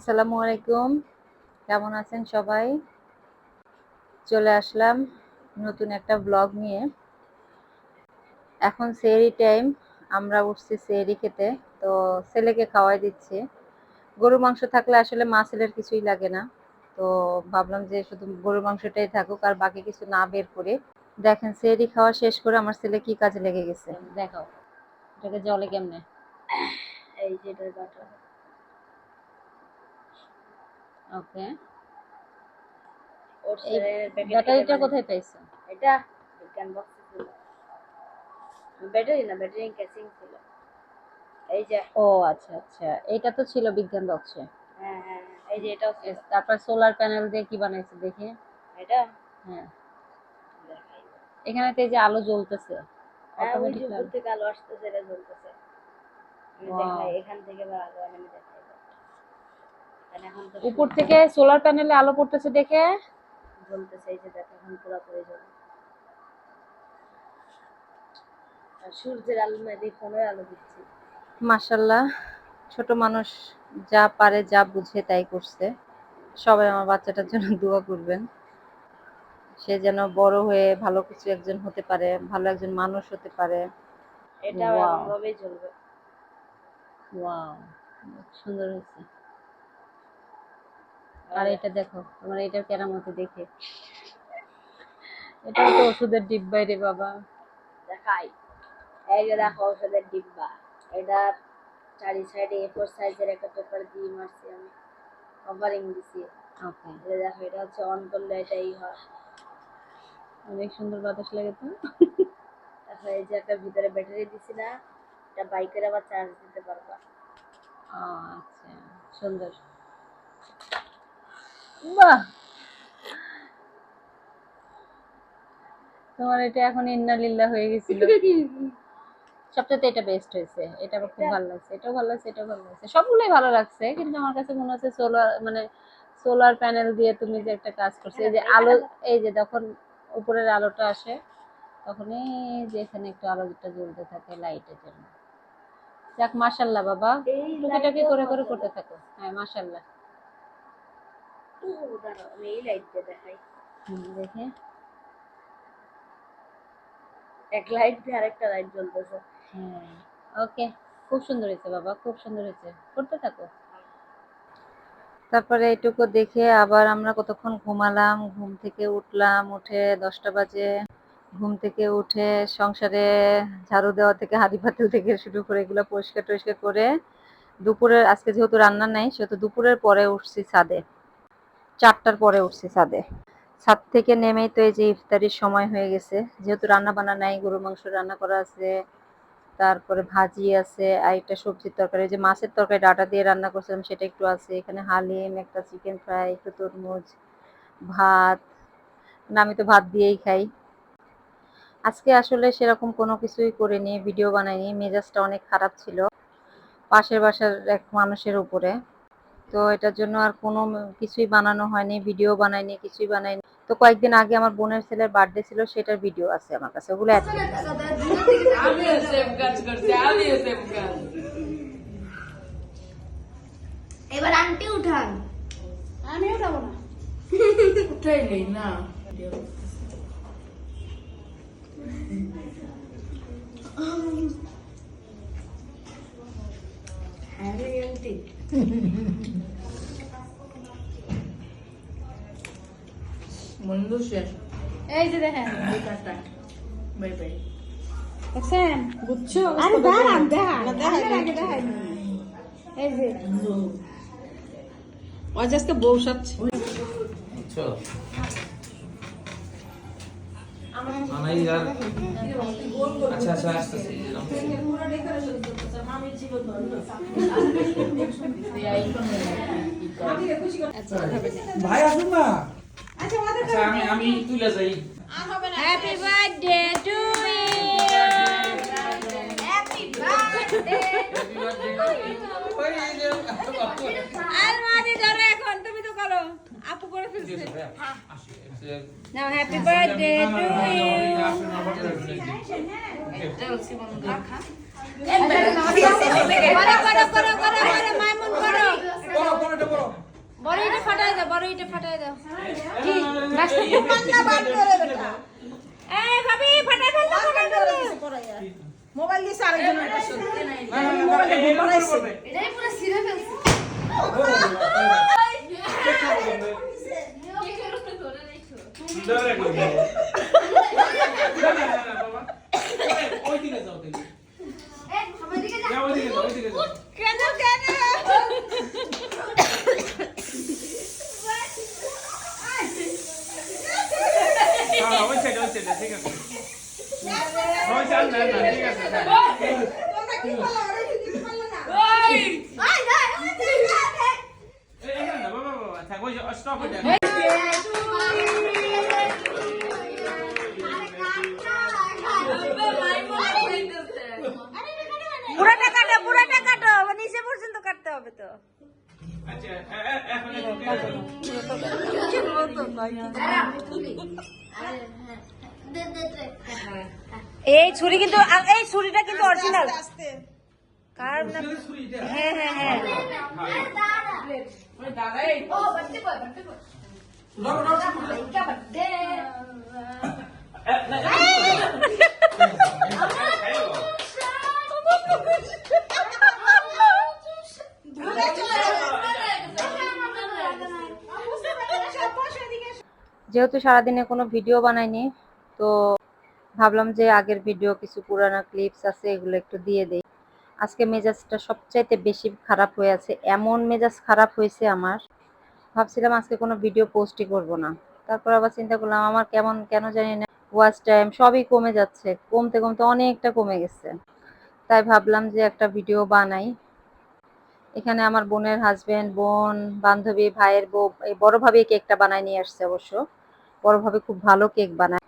আসসালামু আলাইকুম। কেমন আছেন সবাই? চলে আসলাম নতুন একটা ব্লগ নিয়ে। এখন সেরি টাইম আমরা উঠছি সেরি খেতে। তো ছেলেকে খাওয়াই দিচ্ছি। গরু মাংস থাকলে আসলে মা ছেলের কিছুই লাগে না। তো ভাবলাম যে শুধু গরুর মাংসটাই থাকুক আর বাকি কিছু না বের করে। দেখেন সেরি খাওয়া শেষ করে আমার ছেলে কি কাজে লেগে গেছে। দেখাও এটাকে জলে কেমনে? এই যে বাটা। ওকে ওর ব্যাটারিটা কোথায় পাইছো? এটা বিজ্ঞান বক্স ছিল। ব্যাটারি না ব্যাটারি ক্যাসিং ছিল। এই যে ও আচ্ছা আচ্ছা। এটা তো ছিল বিজ্ঞান বক্সে হ্যাঁ হ্যাঁ হ্যাঁ, এই যে ছিল। তারপর সোলার প্যানেল দিয়ে কি বানাইছে দেখি। এটা? হ্যাঁ। এখানে তো এই যে আলো জ্বলতেছে হ্যাঁ অটোমেটিক আলো। আসতেছে এটা জ্বলতেছে। দেখাই এখান থেকে বা আলো আমি দেখাই। উপর থেকে সোলার প্যানেলে আলো পড়তেছে দেখে। জ্বলতেছে এই যে দেখো এখন পুরোপুরি আর সূর্যের আলো না দিয়ে ফোনের আলো দিচ্ছি। মাশাল্লাহ ছোট মানুষ যা পারে যা বুঝে তাই করছে। সবাই আমার বাচ্চাটার জন্য দোয়া করবেন। সে যেন বড় হয়ে ভালো কিছু একজন হতে পারে ভালো একজন মানুষ হতে পারে। এটা ভাবেই জ্বলবে ওয়াও সুন্দর হয়েছে। আর এটা দেখো তোমার এটা এটার কেরামতি দেখে। এটা তো ওষুধের ডিব্বাই রে বাবা। দেখাই। এই যে দেখো ওষুধের ডিব্বা। এটা চারি সাইডে এ ফোর সাইজের একটা পেপার দিয়ে মারছি আমি। কভারিং দিছি। ওকে দেখো এটা হচ্ছে অন করলে এটাই হয়। অনেক সুন্দর বাতাস লাগে তো। এই যে একটা ভিতরে ব্যাটারি দিছি না এটা বাইকের আবার চার্জ দিতে পারবা। আচ্ছা। সুন্দর। বাহ! তোমার এটা এখন ইন্নালিল্লাহ হয়ে গেছিল। সবচেয়ে এটা বেস্ট হয়েছে। এটা আমার খুব ভালো লাগছে। এটাও ভালো লাগছে এটাও ভালো লাগছে। সবগুলোই ভালো লাগছে কিন্তু আমার কাছে মনে হচ্ছে সোলার মানে সোলার প্যানেল দিয়ে তুমি যে একটা কাজ করছ এই যে আলো এই যে যখন উপরের আলোটা আসে তখন এই যে এখানে একটু আলোটা জ্বলতে থাকে লাইটের জন্য। যাক মাশাল্লাহ বাবা। টুকিটাকি করে করে করতে থাকো। হ্যাঁ মাশাল্লাহ দাঁড়াও, আমি এই লাইটটা দেখাই দেখে এক লাইট দিয়ে আরেকটা লাইট জ্বলতেছে হ্যাঁ ওকে খুব সুন্দর হয়েছে বাবা খুব সুন্দর হয়েছে করতে থাকো তারপরে এইটুকু দেখে আবার আমরা কতক্ষণ ঘুমালাম ঘুম থেকে উঠলাম উঠে দশটা বাজে। ঘুম থেকে উঠে সংসারে ঝাড়ু দেওয়া থেকে হাঁড়ি পাতিল থেকে শুরু করে এগুলো পরিষ্কার টরিষ্কার করে দুপুরের আজকে যেহেতু রান্না নাই সেহেতু দুপুরের পরে উঠছি ছাদে। চারটার পরে উঠছি ছাদে। ছাদ থেকে নেমেই তো এই যে ইফতারির সময় হয়ে গেছে। যেহেতু রান্না বান্না নাই, গরু মাংস রান্না করা আছে, তারপরে ভাজি আছে, আর একটা সবজির তরকারি যে মাছের তরকারি, ডাটা দিয়ে রান্না করছিলাম, সেটা একটু আছে। এখানে হালিম, একটা চিকেন ফ্রাই একটু তরমুজ, ভাত না আমি তো ভাত দিয়েই খাই। আজকে আসলে সেরকম কোনো কিছুই করিনি ভিডিও বানাইনি, মেজাজটা অনেক খারাপ ছিল। পাশের বাসার এক মানুষের উপরে। তো এটার জন্য আর কোনো কিছুই বানানো হয়নি ভিডিও বানাইনি কিছুই বানাইনি তো কয়েকদিন আগে আমার বোনের ছেলের বার্থডে ছিল সেটার ভিডিও আছে আমার কাছে ওগুলো এবার আন্টি উঠান। আমি উঠাবো না। উঠাই নেই না। হ্যাঁ আন্টি। বন্ধু শেষ। এই যে দেখেন টাটা বাই বাই। দেখছেন? বুঝছ? আরে দাঁড়ান দাঁড়ান। আগে দেখাই এই যে। আজ বউ আনাই আর আচ্ছা আচ্ছা আসতেছি ভাই আসুন না। আচ্ছা আমি আমি তুলে যাই হ্যাপি বার্থডে টু আলমারি ধরো এখন তুমি তো করো আপু করে ফেলছে নাও হ্যাপি বার্থডে টু ইউ করো করো করো করো করো মাইমুন করো করো করো এটা করো বড় ইটা ফাটাই দাও। কি? না বাদ করে বেটা। এই ভাবি ফাটাই ফেলল মোবাইল এটাই পুরো ফেলছি ওই দিকে যাও দেখি এই সবাই দিকে যা যাও ওই দিকে যাও ওই দিকে যাও কেন কেন হ্যাঁ ওই সাইডে ওই সাইডে ঠিক আছে ওই সাইড না না ঠিক আছে হ্যাঁ। তোমরা কি বলো ওরা দিতে পারল না ওই আয় না এই এখানে না বাবা বাবা থাক ওই স্টপ হয়ে যায় পুরাটা কাটো পুরাটা কাটো। নিচে পর্যন্ত কাটতে হবে তো। আচ্ছা এই ছুরি কিন্তু এই ছুরিটা কিন্তু অরিজিনাল কার না। হ্যাঁ হ্যাঁ হ্যাঁ। যেহেতু সারাদিনে কোনো ভিডিও বানাইনি তো ভাবলাম যে আগের ভিডিও কিছু পুরানো ক্লিপস আছে, এগুলো একটু দিয়ে দেই। আজকে মেজাজটা সবচাইতে বেশি খারাপ হয়ে আছে। এমন মেজাজ খারাপ হয়েছে আমার। ভাবছিলাম আজকে কোনো ভিডিও পোস্টই করব না। তারপর আবার চিন্তা করলাম, আমার কেমন, কেন জানি না। ওয়াচ টাইম সবই কমে যাচ্ছে। কমতে কমতে অনেকটা কমে গেছে। তাই ভাবলাম যে একটা ভিডিও বানাই। এখানে আমার বোনের হাজবেন্ড বোন, বান্ধবী, ভাইয়ের বউ, এই বড় ভাবে কেকটা বানায় নিয়ে আসছে অবশ্য। বড় ভাবে খুব ভালো কেক বানায়।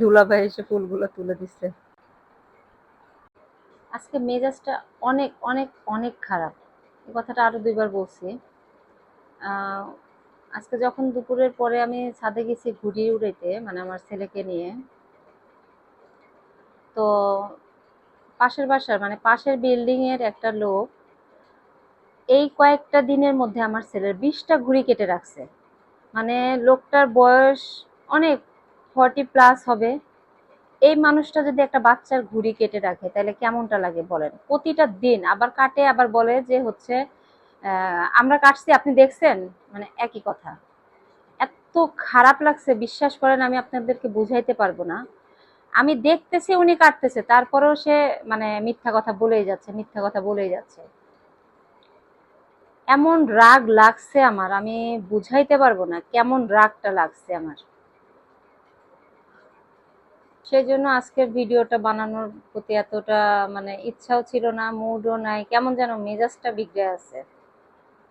দুলা ভাই এসে ফুলগুলো তুলে দিচ্ছে। আজকে মেজাজটা অনেক অনেক অনেক খারাপ। এই কথাটা আরও দুইবার বলছি। আজকে যখন দুপুরের পরে আমি ছাদে গেছি ঘুড়ি উড়াইতে মানে আমার ছেলেকে নিয়ে, তো পাশের বাসার মানে পাশের বিল্ডিং এর একটা লোক এই কয়েকটা দিনের মধ্যে আমার ছেলের বিশটা ঘুড়ি কেটে রাখছে। মানে লোকটার বয়স অনেক ফর্টি প্লাস হবে। এই মানুষটা যদি একটা বাচ্চার ঘুড়ি কেটে রাখে, তাহলে কেমনটা লাগে বলেন? প্রতিটা দিন আবার কাটে, আবার বলে যে হচ্ছে আমরা কাটছি, আপনি দেখছেন? মানে একই কথা। এত খারাপ লাগছে, বিশ্বাস করেন, আমি আপনাদেরকে বুঝাইতে পারব না। আমি দেখতেছি উনি কাটতেছে, তারপরেও সে মানে মিথ্যা কথা বলেই যাচ্ছে, মিথ্যা কথা বলেই যাচ্ছে। এমন রাগ লাগছে আমার, আমি বুঝাইতে পারব না কেমন রাগটা লাগছে আমার। সেই জন্য আজকের ভিডিওটা বানানোর প্রতি এতটা মানে ইচ্ছাও ছিল না মুডও নাই, কেমন যেন মেজাজটা বিগড়ে আছে।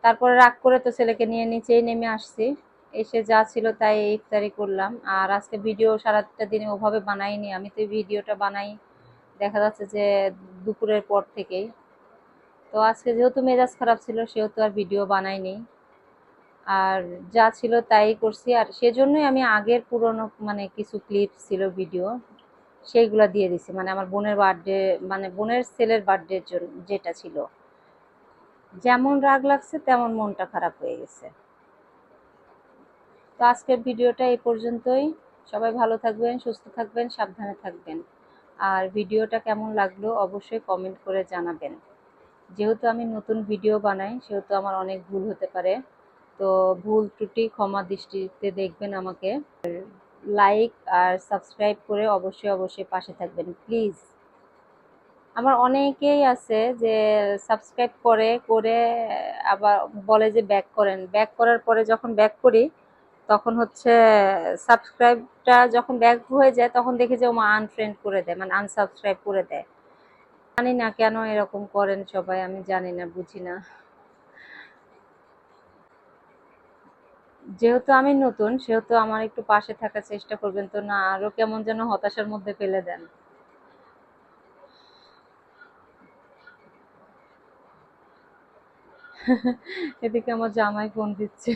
তারপরে রাগ করে তো ছেলেকে নিয়ে নিচেই নেমে আসছি। এসে যা ছিল তাই ইফতারি করলাম। আর আজকে ভিডিও সারাটা দিনে ওভাবে বানাইনি, আমি তো ভিডিওটা বানাই। দেখা যাচ্ছে যে দুপুরের পর থেকেই। তো আজকে যেহেতু মেজাজ খারাপ ছিল, সেহেতু আর ভিডিও বানাইনি। আর যা ছিল তাই করছি। আর সেজন্যই আমি আগের পুরনো মানে কিছু ক্লিপ ছিল ভিডিও সেইগুলো দিয়ে দিছি। মানে আমার বোনের বার্থডে মানে বোনের ছেলের বার্থডের জন্য যেটা ছিল। যেমন রাগ লাগছে, তেমন মনটা খারাপ হয়ে গেছে। তো আজকের ভিডিওটা এই পর্যন্তই। সবাই ভালো থাকবেন, সুস্থ থাকবেন, সাবধানে থাকবেন। আর ভিডিওটা কেমন লাগল অবশ্যই কমেন্ট করে জানাবেন। যেহেতু আমি নতুন ভিডিও বানাই, সেহেতু আমার অনেক ভুল হতে পারে। তো ভুল ত্রুটি, ক্ষমা দৃষ্টিতে দেখবেন আমাকে। লাইক আর সাবস্ক্রাইব করে অবশ্যই অবশ্যই পাশে থাকবেন প্লিজ আমার অনেকেই আছে যে সাবস্ক্রাইব করে করে আবার বলে যে ব্যাক করেন। ব্যাক করার পরে যখন ব্যাক করি, তখন হচ্ছে সাবস্ক্রাইবটা যখন ব্যাক হয়ে যায়, তখন দেখি যে ও মা আনফ্রেন্ড করে দেয় মানে আনসাবস্ক্রাইব করে দেয়। জানি না কেন এরকম করেন সবাই, আমি জানি না, বুঝি না। যেহেতু আমি নতুন, সেহেতু আমার একটু পাশে থাকার চেষ্টা করবেন তো না, আরও কেমন যেন হতাশার মধ্যে ফেলে দেন। এদিকে আমার জামাই ফোন দিচ্ছে।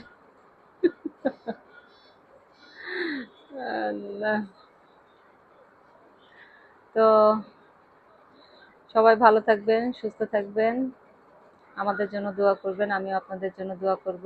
তো সবাই ভালো থাকবেন, সুস্থ থাকবেন। আমাদের জন্য দোয়া করবেন, আমিও আপনাদের জন্য দোয়া করব।